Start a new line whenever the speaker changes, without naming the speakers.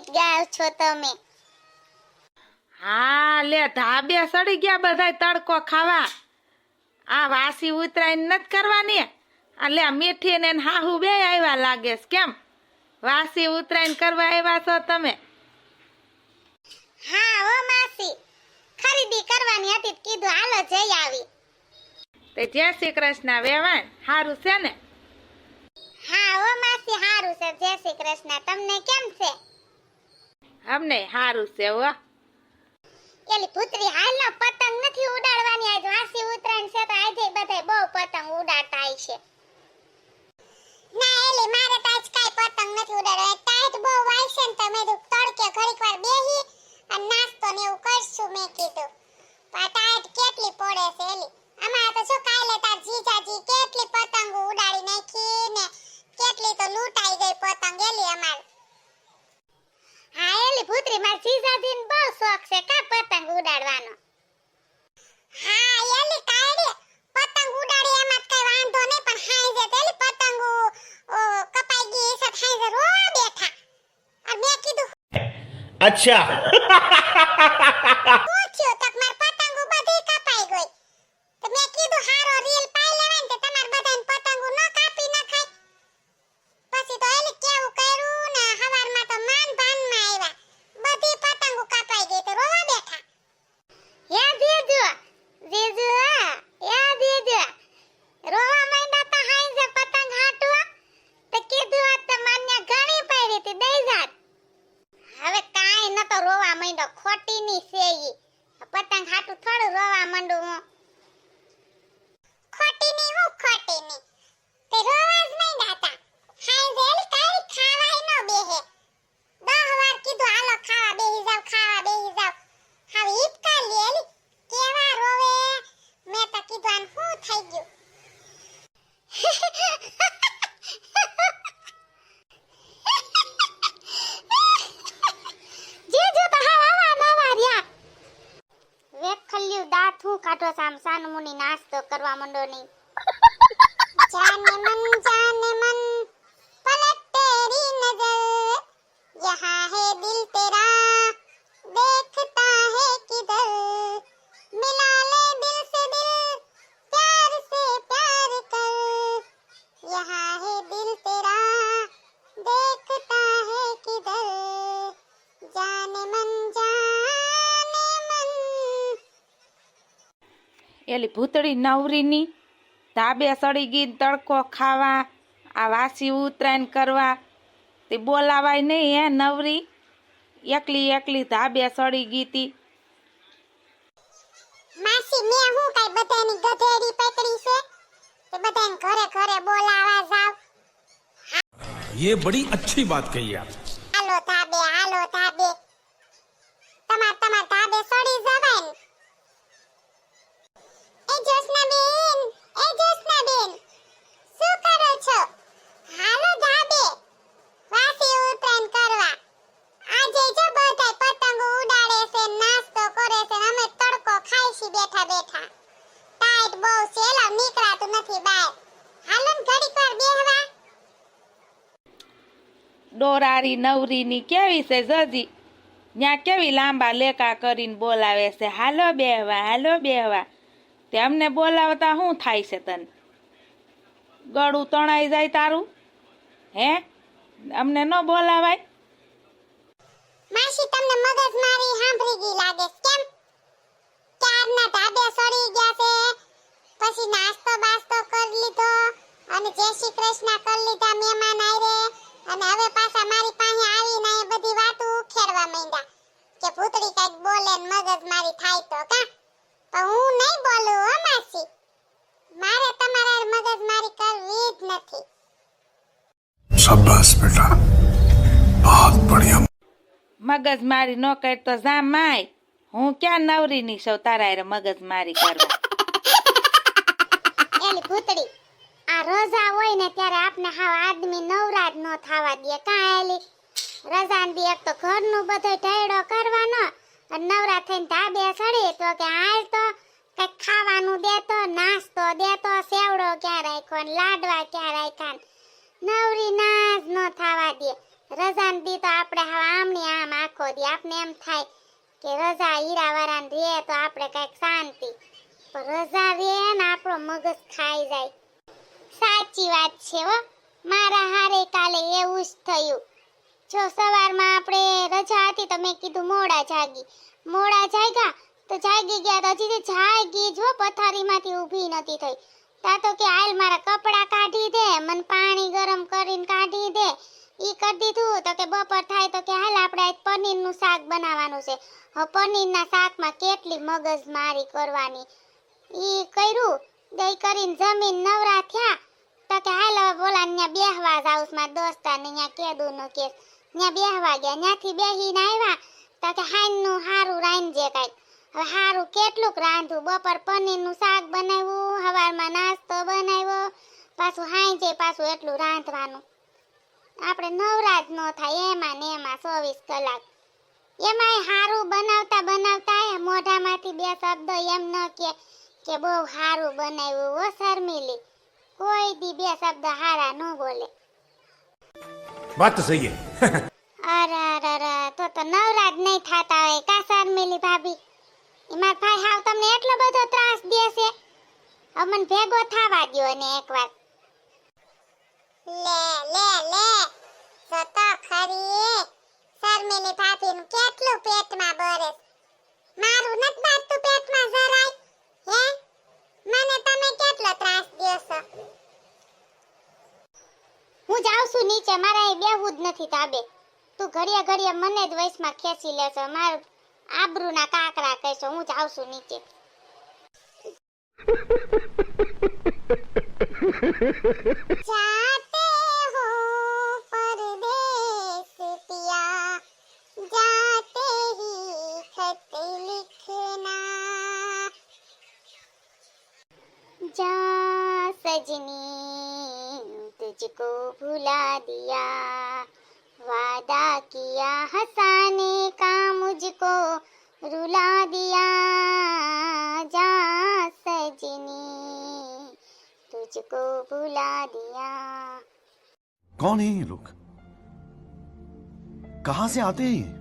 છો તમે?
હા લે ધાબે સડી ગયા બધા તડકો ખાવા. આ વાસી ઉતરાઈ નથી કરવાની. આ મીઠી ને હાહુ બે આવ્યા લાગે છે. કેમ? વાસી ઉતરાઈને કરવા આવ્યા છો તમે?
હા ઓ માસી. ખરીદી કરવાની હતી કીધું હાલો જઈ આવી.
તે જય શ્રી કૃષ્ણ વેવાણ. સારું છે ને?
હા ઓ માસી હારું છે. જય શ્રી કૃષ્ણ. તમને કેમ છે?
અમને સારું છે, હો.
એલી પુત્રી હાલો પતંગ નથી ઉડાડવાની, આજ વાસી ઉતરાણ છે તો આજે બધાય બહુ પતંગ ઉડાડતા છે ના, એલી, મારે તો આજ કાઈ પતંગ નથી ઉડાડવા તાજ બહુ વાયશે ને તમે તડકે ઘડીક વાર બેહી અને નાસ્તો ને એવું કરશું, મેં કીધું.
अच्छा
કાઢો સામ સાન મુની નાસ્તો કરવા માંડો નહીં. જાને મન જાને મન
એલી ભૂતળી નવરીની ધાબે સડી ગઈ તડકો ખાવા આ વાસી ઉતરાયણ કરવા તે બોલાવાય નહીં હે નવરી એકલી એકલી ધાબે સડી ગઈ તી
માસી મેં હું કઈ બધાની ગધેડી પકડી છે તે બધાને ઘરે ઘરે બોલાવા જાવ
ये बड़ी अच्छी बात कही आप
ડોરારી નવરીની કેવી છે જજી? ત્યાં કેવી લાંબા લેકા કરીને બોલાવે છે? હાલો બેહવા હાલો બેહવા. તે અમને બોલાવતા શું થાય છે તને? ગળું તણાઈ જાય તારું? હે? અમને ન બોલાવાય?
માસી, તમને મગજ મારી સાંભળી ગઈ લાગે કેમ? ક્યારના ધાબે સડી ગયા છે? પછી નાસ્તો બાસ્તો કરી લીધો અને જય શ્રી કૃષ્ણ કરી લીધા, મહેમાન આયરે અને હવે પાછા મારી પાસે આવીને એ બધી વાતો ઉખેડવા માંડ્યા કે ભૂતડી કંઈક બોલે ને મગજ મારી થાય તો કા પણ હું નહીં બોલું હો માસી મારે તમારા મગજ મારી કરવી જ નથી
શાબાશ બેટા. બહુત બઢિયા.
મગજ મારી ન કર તો જા માય. હું ક્યાં નવરી ની સૌ તારા રે મગજ મારી કરવા?
એલી ભૂતડી આ રોજા હોય ને ત્યારે આપને હાવ આદમી નવરાજ નો થવા દે. કાં એલી રજાન બી એક તો ઘરનું બધું કે રજા હીરાવાળાને રે તો આપણે કંઈક શાંતિ. પણ રજા રે ને આપણો મગજ ખાઈ જાય. સાચી વાત છે હો. મારા હારે કાલે એવું જ થયું. જો સવારમાં આપણે રજા હતી તો મેં કીધું મોડા જાગી. મોડા જાગ્યા તો જાગી ગયા તો હજી જાગી જો પથારીમાંથી ઊભી નથી થઈ. તા તો કે હાલ મારા કપડાં કાઢી દે, મને પાણી ગરમ કરીને કાઢી દે. ઈ કરી દીધું તો કે બપોર થાય તો કે હાલ આપણે આજ પનીરનું શાક બનાવવાનું છે. પનીરના શાકમાં કેટલી મગજ મારી કરવાની. ઈ કર્યું. દઈ કરીને જમીન નવરા થયા. તો કે હાલ હવે બોલા ન્યા બેહવા હાઉસમાં દોસ્તા ને ન્યા કેદું નો કેસ. ન્યા બેહવા ગયા. ન્યાથી બેહીને આવ્યા. તો કે હાઈનું હારું રાંધજે કાંઈક. હવે હારું કેટલુંક રાંધું. બપોર પનીરનું શાક બનાવ્યું. સવારમાં નાસ્તો બનાવ્યો. પાછું હાંજે પાછું એટલું રાંધવાનું. આપણે નવરાજ ન થાય. એમાં ને એમાં ચોવીસ કલાક. એમાંય હારું બનાવતા બનાવતા મોઢામાંથી બે શબ્દ એમ ન કે કે બહુ હારું બનાવ્યું હો શર્મિલી. કોઈ દી બે શબ્દ હારા ન બોલે.
વાત તો સહી
અરે અરે અરે તો તો નવરાજ નહીં થાતા હોય કા શર્મિલી ભાભી? એમાં ભાઈ હાવ તમને એટલો બધો ત્રાસ દેશે અમને ભેગો થવા દો ને એકવાર. જાઉં છું નીચે મારે અહીં બેહવું જ નથી તાબે તું ઘડિયા ઘડિયા મને જ વયસમાં ખેંચી લેશો મારું આબરૂના કાકરા કહેશો હું જાઉં છું નીચે જાતે હો પરદેસ પિયા જાતે ही खत लिखना जा सजनी तुझको भुला दिया। वादा किया हंसाने का मुझको, रुला दिया जा सजनी। तुझको भुला दिया।
कौन है ये लोग? कहाँ से आते हैं